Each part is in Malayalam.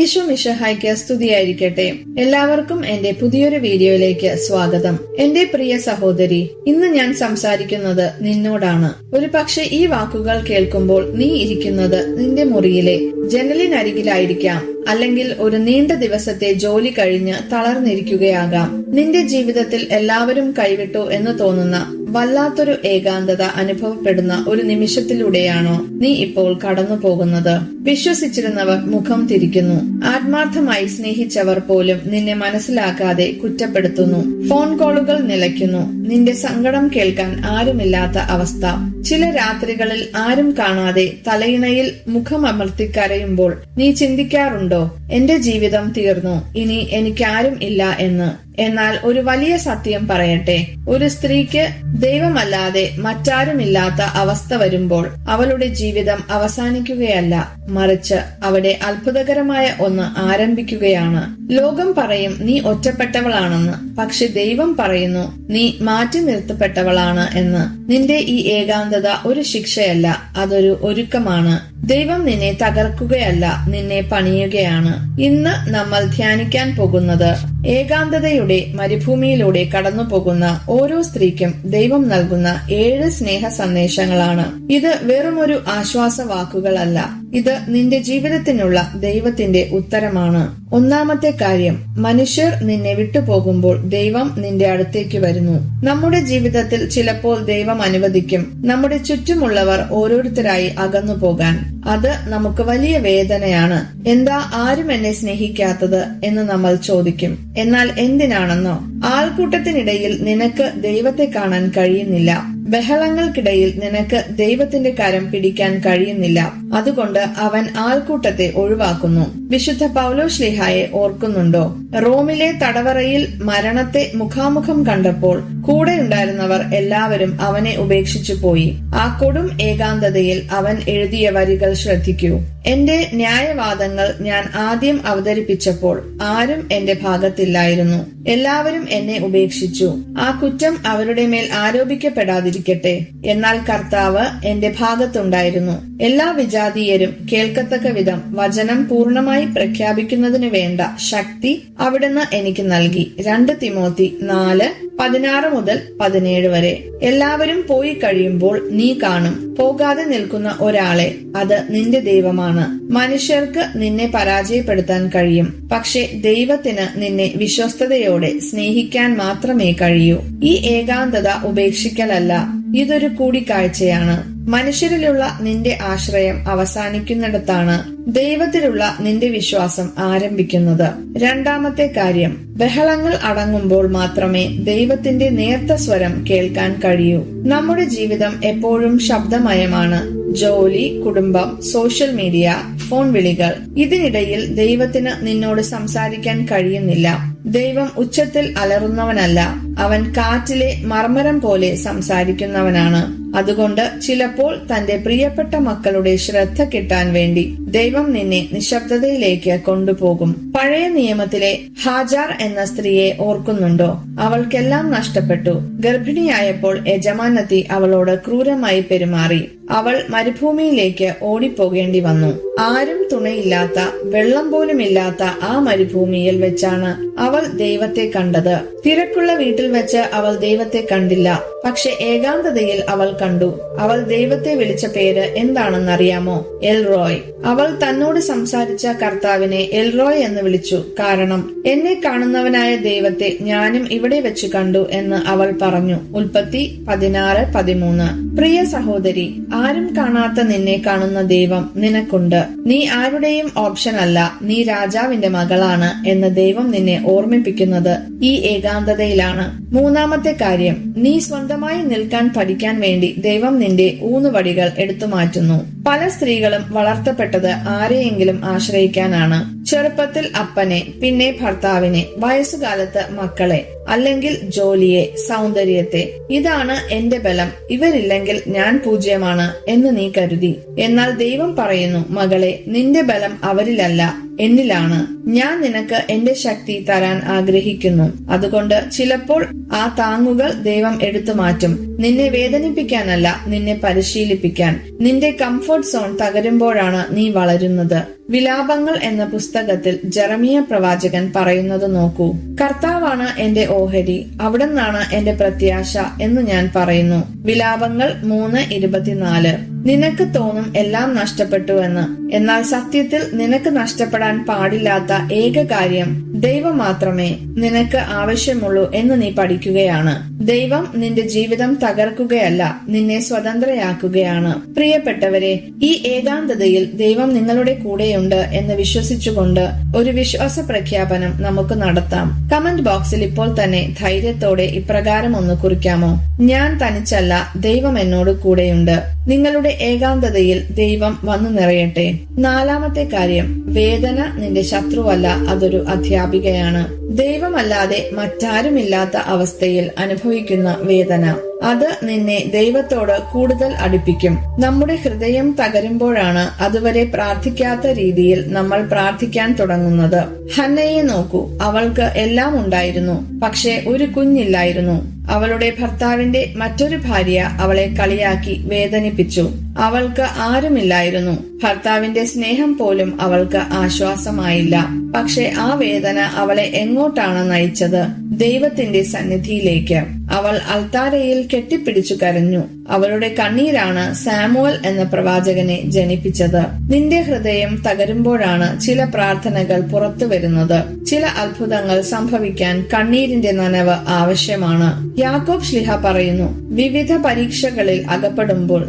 ഈശോ മിഷഹായ്ക്ക് സ്തുതിയായിരിക്കട്ടെ. എല്ലാവർക്കും എന്റെ പുതിയൊരു വീഡിയോയിലേക്ക് സ്വാഗതം. എന്റെ പ്രിയ സഹോദരി ഇന്ന് ഞാൻ സംസാരിക്കുന്നത് നിന്നോടാണ്. ഒരു പക്ഷെ ഈ വാക്കുകൾ കേൾക്കുമ്പോൾ നീ ഇരിക്കുന്നത് നിന്റെ മുറിയിലെ ജനലിനരികിലായിരിക്കാം. അല്ലെങ്കിൽ ഒരു നീണ്ട ദിവസത്തെ ജോലി കഴിഞ്ഞ് തളർന്നിരിക്കുകയാകാം. നിന്റെ ജീവിതത്തിൽ എല്ലാവരും കൈവിട്ടു എന്ന് തോന്നുന്ന വല്ലാത്തൊരു ഏകാന്തത അനുഭവപ്പെടുന്ന ഒരു നിമിഷത്തിലൂടെയാണോ നീ ഇപ്പോൾ കടന്നു പോകുന്നത് വിശ്വസിച്ചിരുന്നവർ മുഖം തിരിക്കുന്നു. ആത്മാർത്ഥമായി സ്നേഹിച്ചവർ പോലും നിന്നെ മനസ്സിലാക്കാതെ കുറ്റപ്പെടുത്തുന്നു. ഫോൺ കോളുകൾ നിലയ്ക്കുന്നു. നിന്റെ സങ്കടം കേൾക്കാൻ ആരുമില്ലാത്ത അവസ്ഥ. ചില രാത്രികളിൽ ആരും കാണാതെ തലയിണയിൽ മുഖമമർത്തി കരയുമ്പോൾ നീ ചിന്തിക്കാറുണ്ടോ? എന്റെ ജീവിതം തീർന്നു. ഇനി എനിക്കാരും ഇല്ല എന്ന്. എന്നാൽ ഒരു വലിയ സത്യം പറയട്ടെ. ഒരു സ്ത്രീക്ക് ദൈവമല്ലാതെ മറ്റാരുമില്ലാത്ത അവസ്ഥ വരുമ്പോൾ അവളുടെ ജീവിതം അവസാനിക്കുകയല്ല. മറിച്ച് അവിടെ അത്ഭുതകരമായ ഒന്ന് ആരംഭിക്കുകയാണ്. ലോകം പറയും നീ ഒറ്റപ്പെട്ടവളാണെന്ന്. പക്ഷെ ദൈവം പറയുന്നു നീ മാറ്റി നിർത്തപ്പെട്ടവളാണ് എന്ന്. നിന്റെ ഈ ഏകാന്തത ഒരു ശിക്ഷയല്ല അതൊരു ഒരുക്കമാണ്. ദൈവം നിന്നെ തകർക്കുകയല്ല നിന്നെ പണിയുകയാണ്. ഇന്ന് നമ്മൾ ധ്യാനിക്കാൻ പോകുന്നത് ഏകാന്തതയുടെ മരുഭൂമിയിലൂടെ കടന്നു പോകുന്ന ഓരോ സ്ത്രീക്കും ദൈവം നൽകുന്ന ഏഴ് സ്നേഹ സന്ദേശങ്ങളാണ് ഇത് വെറുമൊരു ആശ്വാസ വാക്കുകളല്ല ഇത് നിന്റെ ജീവിതത്തിനുള്ള ദൈവത്തിന്റെ ഉത്തരമാണ്. ഒന്നാമത്തെ കാര്യം മനുഷ്യർ നിന്നെ വിട്ടുപോകുമ്പോൾ ദൈവം നിന്റെ അടുത്തേക്ക് വരുന്നു. നമ്മുടെ ജീവിതത്തിൽ ചിലപ്പോൾ ദൈവം അനുവദിക്കും. നമ്മുടെ ചുറ്റുമുള്ളവർ ഓരോരുത്തരായി അകന്നു പോകാൻ. അത് നമുക്ക് വലിയ വേദനയാണ്. എന്താ ആരും എന്നെ സ്നേഹിക്കാത്തത് എന്ന് നമ്മൾ ചോദിക്കും. എന്നാൽ എന്തിനാണെന്നോ? ആൾക്കൂട്ടത്തിനിടയിൽ നിനക്ക് ദൈവത്തെ കാണാൻ കഴിയുന്നില്ല. ബഹളങ്ങൾക്കിടയിൽ നിനക്ക് ദൈവത്തിന്റെ കരം പിടിക്കാൻ കഴിയുന്നില്ല. അതുകൊണ്ട് അവൻ ആൾക്കൂട്ടത്തെ ഒഴിവാക്കുന്നു. വിശുദ്ധ പൗലോ ശ്ലിഹായെ ഓർക്കുന്നുണ്ടോ? റോമിലെ തടവറയിൽ മരണത്തെ മുഖാമുഖം കണ്ടപ്പോൾ കൂടെ ഉണ്ടായിരുന്നവർ എല്ലാവരും അവനെ ഉപേക്ഷിച്ചു പോയി. ആ കൊടും ഏകാന്തതയിൽ അവൻ എഴുതിയ വരികൾ ശ്രദ്ധിക്കൂ. എന്റെ ന്യായവാദങ്ങൾ ഞാൻ ആദ്യം അവതരിപ്പിച്ചപ്പോൾ ആരും എന്റെ ഭാഗത്തില്ലായിരുന്നു. എല്ലാവരും എന്നെ ഉപേക്ഷിച്ചു. ആ കുറ്റം അവരുടെ മേൽ ആരോപിക്കപ്പെടാതിരിക്കട്ടെ. എന്നാൽ കർത്താവ് എന്റെ ഭാഗത്തുണ്ടായിരുന്നു. എല്ലാ വിജാതീയരും കേൾക്കത്തക്ക വിധം വചനം പൂർണമായി പ്രഖ്യാപിക്കുന്നതിന് വേണ്ട ശക്തി അവിടുന്ന് എനിക്ക് നൽകി. രണ്ട് തിമോത്തി നാല് പതിനാറ് മുതൽ പതിനേഴ് വരെ. എല്ലാവരും പോയി കഴിയുമ്പോൾ നീ കാണും. പോകാതെ നിൽക്കുന്ന ഒരാളെ അത് നിന്റെ ദൈവമാണ്. മനുഷ്യർക്ക് നിന്നെ പരാജയപ്പെടുത്താൻ കഴിയും. പക്ഷേ ദൈവത്തിന് നിന്നെ വിശ്വസ്തയോടെ സ്നേഹിക്കാൻ മാത്രമേ കഴിയൂ. ഈ ഏകാന്തത ഉപേക്ഷിക്കലല്ല. ഇതൊരു കൂടിക്കാഴ്ചയാണ്. മനുഷ്യരിലുള്ള നിന്റെ ആശ്രയം അവസാനിക്കുന്നിടത്താണ് ദൈവത്തിലുള്ള നിന്റെ വിശ്വാസം ആരംഭിക്കുന്നത്. രണ്ടാമത്തെ കാര്യം ബഹളങ്ങൾ അടങ്ങുമ്പോൾ മാത്രമേ ദൈവത്തിന്റെ നേർത്ത സ്വരം കേൾക്കാൻ കഴിയൂ. നമ്മുടെ ജീവിതം എപ്പോഴും ശബ്ദമയമാണ്. ജോലി കുടുംബം സോഷ്യൽ മീഡിയ ഫോൺ വിളികൾ ഇതിനിടയിൽ ദൈവത്തിന് നിന്നോട് സംസാരിക്കാൻ കഴിയുന്നില്ല. ദൈവം ഉച്ചത്തിൽ അലറുന്നവനല്ല അവൻ കാറ്റിലെ മർമരം പോലെ സംസാരിക്കുന്നവനാണ്. അതുകൊണ്ട് ചിലപ്പോൾ തന്റെ പ്രിയപ്പെട്ട മക്കളുടെ ശ്രദ്ധ കിട്ടാൻ വേണ്ടി ദൈവം നിന്നെ നിശബ്ദതയിലേക്ക് കൊണ്ടുപോകും. പഴയ നിയമത്തിലെ ഹാജാർ എന്ന സ്ത്രീയെ ഓർക്കുന്നുണ്ടോ? അവൾക്കെല്ലാം നഷ്ടപ്പെട്ടു. ഗർഭിണിയായപ്പോൾ യജമാനത്തി അവളോട് ക്രൂരമായി പെരുമാറി. അവൾ മരുഭൂമിയിലേക്ക് ഓടിപ്പോകേണ്ടി വന്നു. ആരും തുണയില്ലാത്ത വെള്ളം പോലും ഇല്ലാത്ത ആ മരുഭൂമിയിൽ വെച്ചാണ് അവൾ ദൈവത്തെ കണ്ടത്. തിരക്കുള്ള വീട്ടിൽ വെച്ച് അവൾ ദൈവത്തെ കണ്ടില്ല. പക്ഷെ ഏകാന്തതയിൽ അവൾ കണ്ടു. അവൾ ദൈവത്തെ വിളിച്ച പേര് എന്താണെന്നറിയാമോ? എൽറോയ്. അവൾ തന്നോട് സംസാരിച്ച കർത്താവിനെ എൽറോയ് എന്ന് വിളിച്ചു. കാരണം എന്നെ കാണുന്നവനായ ദൈവത്തെ ഞാനും ഇവിടെ വെച്ച് കണ്ടു എന്ന് അവൾ പറഞ്ഞു. ഉൽപ്പത്തി പതിനാറ് പതിമൂന്ന്. പ്രിയ സഹോദരി ആരും കാണാത്ത നിന്നെ കാണുന്ന ദൈവം നിനക്കുണ്ട്. നീ ആരുടെയും ഓപ്ഷൻ അല്ല. നീ രാജാവിന്റെ മകളാണ് എന്ന് ദൈവം നിന്നെ ഓർമ്മിപ്പിക്കുന്നത് ഈ ഏകാന്തതയിലാണ്. മൂന്നാമത്തെ കാര്യം നീ സ്വന്തമായി നിൽക്കാൻ പഠിക്കാൻ വേണ്ടി ദൈവം നിന്റെ ഊന്നുവടികൾ എടുത്തു മാറ്റുന്നു. പല സ്ത്രീകളും വളർത്തപ്പെട്ടത് ആരെയെങ്കിലും ആശ്രയിക്കാനാണ്. ചെറുപ്പത്തിൽ അപ്പനെ പിന്നെ ഭർത്താവിനെ വയസ്സുകാലത്ത് മക്കളെ അല്ലെങ്കിൽ ജോലിയെ സൗന്ദര്യത്തെ. ഇതാണ് എന്റെ ബലം. ഇവരില്ലെങ്കിൽ ഞാൻ പൂജ്യമാണ് എന്ന് നീ കരുതി. എന്നാൽ ദൈവം പറയുന്നു മകളെ നിന്റെ ബലം അവരിലല്ല എന്നിലാണ്. ഞാൻ നിനക്ക് എന്റെ ശക്തി തരാൻ ആഗ്രഹിക്കുന്നു. അതുകൊണ്ട് ചിലപ്പോൾ ആ താങ്ങുകൾ ദൈവം എടുത്തു മാറ്റും. നിന്നെ വേദനിപ്പിക്കാനല്ല നിന്നെ പരിശീലിപ്പിക്കാൻ. നിന്റെ കംഫർട്ട് സോൺ തകരുമ്പോഴാണ് നീ വളരുന്നത്. വിലാപങ്ങൾ എന്ന പുസ്തകത്തിൽ ജറമിയ പ്രവാചകൻ പറയുന്നത് നോക്കൂ. കർത്താവാണ് എന്റെ ഓഹരി അവിടുന്നാണ് എന്റെ പ്രത്യാശ എന്ന് ഞാൻ പറയുന്നു. വിലാപങ്ങൾ മൂന്ന് ഇരുപത്തിനാല്. നിനക്ക് തോന്നും എല്ലാം നഷ്ടപ്പെട്ടു എന്ന്. എന്നാൽ സത്യത്തിൽ നിനക്ക് നഷ്ടപ്പെടാൻ പാടില്ലാത്ത ഏക കാര്യം ദൈവം മാത്രമേ നിനക്ക് ആവശ്യമുള്ളൂ എന്ന് നീ പഠിക്കുകയാണ്. ദൈവം നിന്റെ ജീവിതം തകർക്കുകയല്ല നിന്നെ സ്വതന്ത്രയാക്കുകയാണ്. പ്രിയപ്പെട്ടവരെ ഈ ഏകാന്തതയിൽ ദൈവം നിങ്ങളുടെ കൂടെയുണ്ട് എന്ന് വിശ്വസിച്ചുകൊണ്ട് ഒരു വിശ്വാസ പ്രഖ്യാപനം നമുക്ക് നടത്താം. കമന്റ് ബോക്സിൽ ഇപ്പോൾ തന്നെ ധൈര്യത്തോടെ ഇപ്രകാരം ഒന്ന് കുറിക്കാമോ? ഞാൻ തനിച്ചല്ല ദൈവം എന്നോട് കൂടെയുണ്ട്. നിങ്ങളുടെ ഏകാന്തതയിൽ ദൈവം വന്നു നിറയട്ടെ. നാലാമത്തെ കാര്യം വേദന നിന്റെ ശത്രുവല്ല അതൊരു അധ്യാപികയാണ്. ദൈവമല്ലാതെ മറ്റാരുമില്ലാത്ത അവസ്ഥയിൽ അനുഭവിക്കുന്ന വേദന. അത് നിന്നെ ദൈവത്തോട് കൂടുതൽ അടുപ്പിക്കും. നമ്മുടെ ഹൃദയം തകരുമ്പോഴാണ് അതുവരെ പ്രാർത്ഥിക്കാത്ത രീതിയിൽ നമ്മൾ പ്രാർത്ഥിക്കാൻ തുടങ്ങുന്നത്. ഹന്നയെ നോക്കൂ അവൾക്ക് എല്ലാം ഉണ്ടായിരുന്നു. പക്ഷെ ഒരു കുഞ്ഞില്ലായിരുന്നു. അവളുടെ ഭർത്താവിന്റെ മറ്റൊരു ഭാര്യ അവളെ കളിയാക്കി വേദനിപ്പിച്ചു അവൾക്ക് ആരുമില്ലായിരുന്നു. ഭർത്താവിന്റെ സ്നേഹം പോലും അവൾക്ക് ആശ്വാസമായില്ല. പക്ഷെ ആ വേദന അവളെ എങ്ങോട്ടാണ് നയിച്ചത്? ദൈവത്തിന്റെ സന്നിധിയിലേക്ക്. അവൾ അൾത്താരയിൽ കെട്ടിപ്പിടിച്ചു കരഞ്ഞു. അവളുടെ കണ്ണീരാണ് സാമുവൽ എന്ന പ്രവാചകനെ ജനിപ്പിച്ചത്. നിന്റെ ഹൃദയം തകരുമ്പോഴാണ് ചില പ്രാർത്ഥനകൾ പുറത്തു വരുന്നത്. ചില അത്ഭുതങ്ങൾ സംഭവിക്കാൻ കണ്ണീരിന്റെ നനവ് ആവശ്യമാണ്. യാക്കോബ് ശ്ലിഹ പറയുന്നു വിവിധ പരീക്ഷകളിൽ അകപ്പെടുമ്പോൾ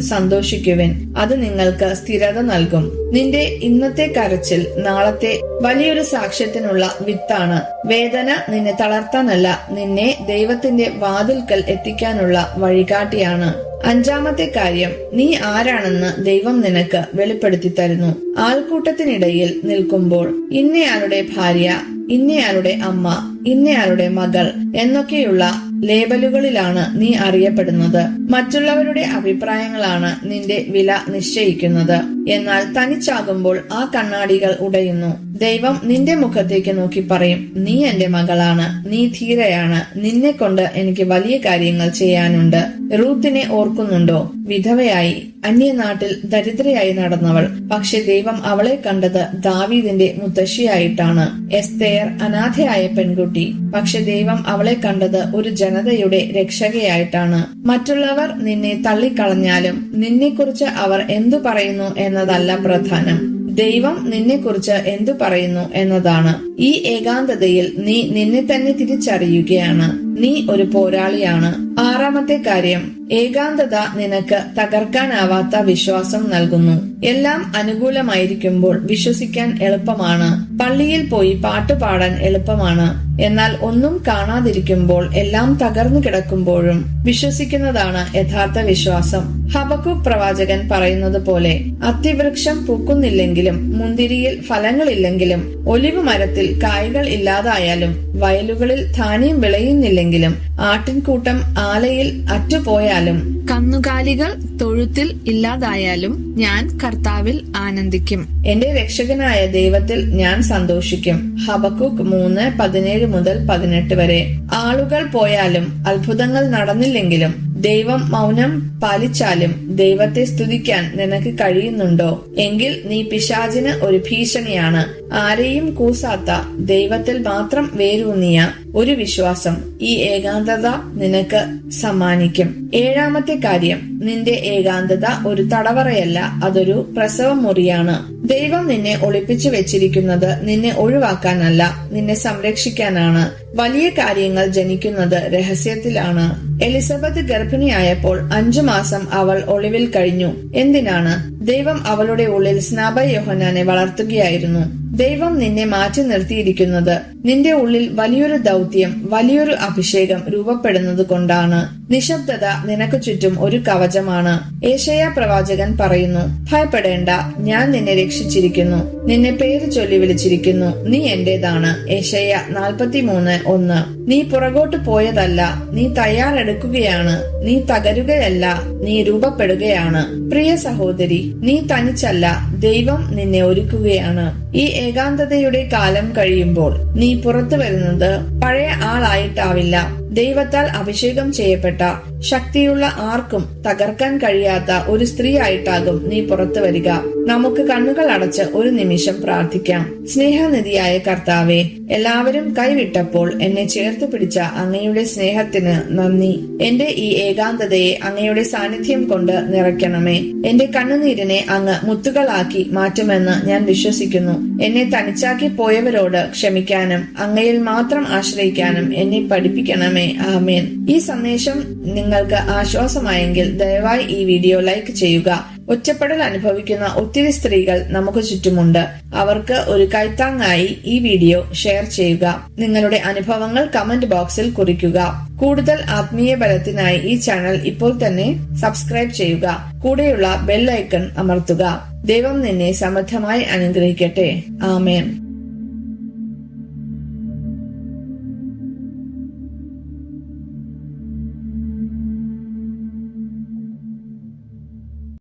അത് നിങ്ങൾക്ക് സ്ഥിരത നൽകും. നിന്റെ ഇന്നത്തെ കരച്ചിൽ നാളത്തെ വലിയൊരു സാക്ഷ്യത്തിനുള്ള വിത്താണ്. വേദന നിന്നെ തളർത്താനല്ല നിന്നെ ദൈവത്തിന്റെ വാതിൽക്കൽ എത്തിക്കാനുള്ള വഴികാട്ടിയാണ്. അഞ്ചാമത്തെ കാര്യം നീ ആരാണെന്ന് ദൈവം നിനക്ക് വെളിപ്പെടുത്തി തരുന്നു. ആൾക്കൂട്ടത്തിനിടയിൽ നിൽക്കുമ്പോൾ ഇന്നയാളുടെ ഭാര്യ ഇന്നയാളുടെ അമ്മ ഇന്നയാളുടെ മകൾ എന്നൊക്കെയുള്ള ലേബലുകളിലാണ് നീ അറിയപ്പെടുന്നത്. മറ്റുള്ളവരുടെ അഭിപ്രായങ്ങളാണ് നിന്റെ വില നിശ്ചയിക്കുന്നത്. എന്നാൽ തനിച്ചാകുമ്പോൾ ആ കണ്ണാടികൾ ഉടയുന്നു. ദൈവം നിന്റെ മുഖത്തേക്ക് നോക്കി പറയും നീ എന്റെ മകളാണ് നീ ധീരയാണ് നിന്നെ കൊണ്ട് എനിക്ക് വലിയ കാര്യങ്ങൾ ചെയ്യാനുണ്ട്. റൂത്തിനെ ഓർക്കുന്നുണ്ടോ? വിധവയായി അന്യനാട്ടിൽ ദരിദ്രയായി നടന്നവൾ. പക്ഷെ ദൈവം അവളെ കണ്ടത് ദാവീദിന്റെ മുത്തശ്ശിയായിട്ടാണ്. എസ്തേർ അനാഥയായ പെൺകുട്ടി. പക്ഷെ ദൈവം അവളെ കണ്ടത് ഒരു ജനതയുടെ രക്ഷകയായിട്ടാണ്. മറ്റുള്ളവർ നിന്നെ തള്ളിക്കളഞ്ഞാലും നിന്നെക്കുറിച്ച് അവർ എന്തു പറയുന്നു എന്നതല്ല പ്രധാനം. ദൈവം നിന്നെക്കുറിച്ച് എന്തു പറയുന്നു എന്നതാണ്. ഈ ഏകാന്തതയിൽ നീ നിന്നെ തന്നെ തിരിച്ചറിയുകയാണ്. നീ ഒരു പോരാളിയാണ്. ആറാമത്തെ കാര്യം ഏകാന്തത നിനക്ക് തകർക്കാനാവാത്ത വിശ്വാസം നൽകുന്നു. എല്ലാം അനുകൂലമായിരിക്കുമ്പോൾ വിശ്വസിക്കാൻ എളുപ്പമാണ്. പള്ളിയിൽ പോയി പാട്ട് പാടാൻ എളുപ്പമാണ്. എന്നാൽ ഒന്നും കാണാതിരിക്കുമ്പോൾ എല്ലാം തകർന്നു കിടക്കുമ്പോഴും വിശ്വസിക്കുന്നതാണ് യഥാർത്ഥ വിശ്വാസം. ഹബക്കു പ്രവാചകൻ പറയുന്നത് പോലെ അത്തിവൃക്ഷം പൂക്കുന്നില്ലെങ്കിലും മുന്തിരിയിൽ ഫലങ്ങളില്ലെങ്കിലും ഒലിവ് മരത്തിൽ കായ്കൾ ഇല്ലാതായാലും വയലുകളിൽ ധാന്യം വിളയുന്നില്ലെങ്കിലും ആട്ടിൻകൂട്ടം ആലയിൽ അറ്റുപോയാലും കന്നുകാലികൾ തൊഴുത്തിൽ ഇല്ലാതായാലും ഞാൻ കർത്താവിൽ ആനന്ദിക്കും. എന്റെ രക്ഷകനായ ദൈവത്തിൽ ഞാൻ സന്തോഷിക്കും. ഹബക്കുക്ക് മൂന്ന് പതിനേഴ് മുതൽ പതിനെട്ട് വരെ. ആളുകൾ പോയാലും അത്ഭുതങ്ങൾ നടന്നില്ലെങ്കിലും ദൈവം മൗനം പാലിച്ചാലും ദൈവത്തെ സ്തുതിക്കാൻ നിനക്ക് കഴിയുന്നുണ്ടോ? എങ്കിൽ നീ പിശാചിന് ഒരു ഭീഷണിയാണ്. ആരെയും കൂസാത്ത ദൈവത്തിൽ മാത്രം വേരൂന്നിയ ഒരു വിശ്വാസം ഈ ഏകാന്തത നിനക്ക് സമ്മാനിക്കും. ഏഴാമത്തെ കാര്യം നിന്റെ ഏകാന്തത ഒരു തടവറയല്ല അതൊരു പ്രസവ മുറിയാണ് ദൈവം നിന്നെ ഒളിപ്പിച്ചു വെച്ചിരിക്കുന്നത് നിന്നെ ഒഴിവാക്കാനല്ല നിന്നെ സംരക്ഷിക്കാനാണ്. വലിയ കാര്യങ്ങൾ ജനിക്കുന്നത് രഹസ്യത്തിലാണ്. എലിസബത്ത് ഗർഭിണിയായപ്പോൾ അഞ്ചു മാസം അവൾ ഒളിവിൽ കഴിഞ്ഞു. എന്തിനാണ്? ദൈവം അവളുടെ ഉള്ളിൽ സ്നാപ യോഹനാനെ വളർത്തുകയായിരുന്നു. ദൈവം നിന്നെ മാറ്റി നിർത്തിയിരിക്കുന്നത്. നിന്റെ ഉള്ളിൽ വലിയൊരു ദൗത്യം വലിയൊരു അഭിഷേകം രൂപപ്പെടുന്നത് കൊണ്ടാണ്. നിശബ്ദത നിനക്ക് ചുറ്റും ഒരു കവചമാണ്. ഏഷയ പ്രവാചകൻ പറയുന്നു ഭയപ്പെടേണ്ട ഞാൻ നിന്നെ രക്ഷിച്ചിരിക്കുന്നു. നിന്നെ പേര് ചൊല്ലി വിളിച്ചിരിക്കുന്നു. നീ എന്റേതാണ്. ഏഷയ നാൽപ്പത്തിമൂന്ന് ഒന്ന്. നീ പുറകോട്ട് പോയതല്ല നീ തയ്യാറെടുക്കുകയാണ്. നീ തകരുകയല്ല നീ രൂപപ്പെടുകയാണ്. പ്രിയ സഹോദരി നീ തനിച്ചല്ല ദൈവം നിന്നെ ഒരുക്കുകയാണ്. ഈ ഏകാന്തതയുടെ കാലം കഴിയുമ്പോൾ നീ പുറത്തു വരുന്നത് പഴയ ആളായിട്ടാവില്ല. ദൈവത്താൽ അഭിഷേകം ചെയ്യപ്പെട്ട ശക്തിയുള്ള ആർക്കും തകർക്കാൻ കഴിയാത്ത ഒരു സ്ത്രീ ആയിട്ടാകും നീ പുറത്തു വരിക. നമുക്ക് കണ്ണുകൾ അടച്ച് ഒരു നിമിഷം പ്രാർത്ഥിക്കാം. സ്നേഹനിധിയായ കർത്താവെ എല്ലാവരും കൈവിട്ടപ്പോൾ എന്നെ ചേർത്ത് പിടിച്ച അങ്ങയുടെ സ്നേഹത്തിന് നന്ദി. എന്റെ ഈ ഏകാന്തതയെ അങ്ങയുടെ സാന്നിധ്യം കൊണ്ട് നിറയ്ക്കണമേ. എന്റെ കണ്ണുനീരിനെ അങ്ങ് മുത്തുകളാക്കി മാറ്റുമെന്ന് ഞാൻ വിശ്വസിക്കുന്നു. എന്നെ തനിച്ചാക്കി പോയവരോട് ക്ഷമിക്കാനും അങ്ങയിൽ മാത്രം ആശ്രയിക്കാനും എന്നെ പഠിപ്പിക്കണമേ. ആമേൻ. ഈ സന്ദേശം നിങ്ങൾക്ക് ആശ്വാസമായെങ്കിൽ ദയവായി ഈ വീഡിയോ ലൈക്ക് ചെയ്യുക. ഒറ്റപ്പെടൽ അനുഭവിക്കുന്ന ഒത്തിരി സ്ത്രീകൾ നമുക്ക് ചുറ്റുമുണ്ട്. അവർക്ക് ഒരു കൈത്താങ്ങായി ഈ വീഡിയോ ഷെയർ ചെയ്യുക. നിങ്ങളുടെ അനുഭവങ്ങൾ കമന്റ് ബോക്സിൽ കുറിക്കുക. കൂടുതൽ ആത്മീയ ബലത്തിനായി ഈ ചാനൽ ഇപ്പോൾ തന്നെ സബ്സ്ക്രൈബ് ചെയ്യുക. കൂടെയുള്ള ബെൽ ഐക്കൺ അമർത്തുക. ദൈവം നിന്നെ സമൃദ്ധമായി അനുഗ്രഹിക്കട്ടെ. ആമേൻ.